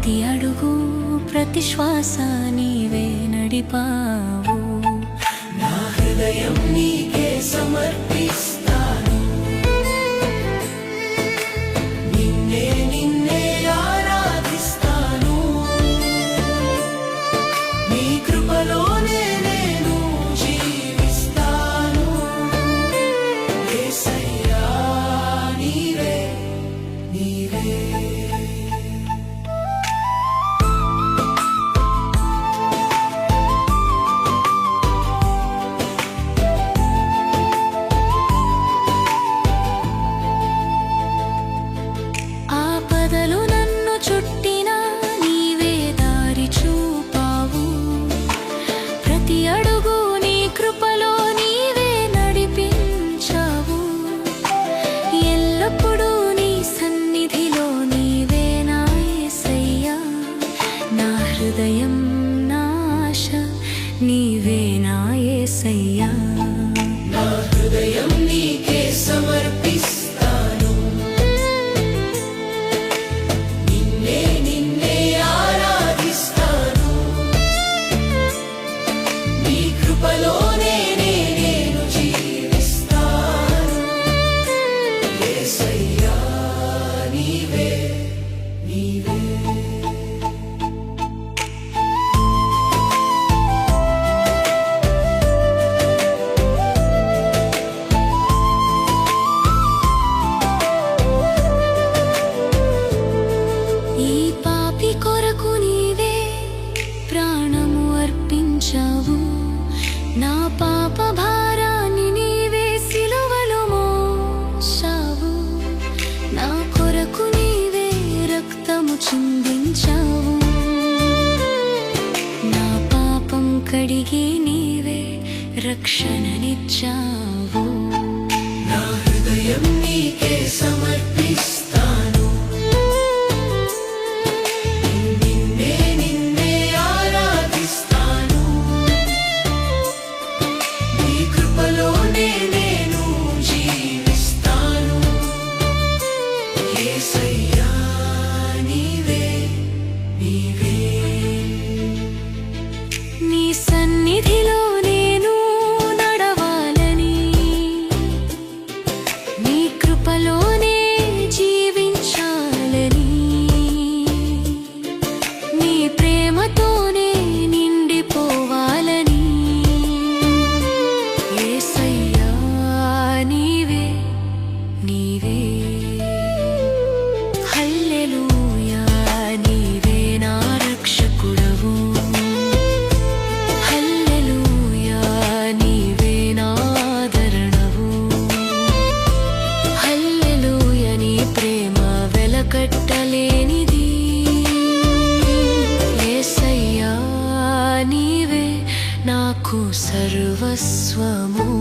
ప్రతి అడుగు ప్రతి శ్వాస నీవే నడిపావు. నా హృదయం నీకే సమర్పి నీవే నా ఏసయ్యా. నా హృదయం నీకే సమర్పిస్తా. పాపాభారాన్ని నీవే నా కొరకు రక్తము చిందించావు. నా పాపం కడిగి రక్షణనిచ్చావు. నా హృదయం నీకే సమర్ప vossa mão.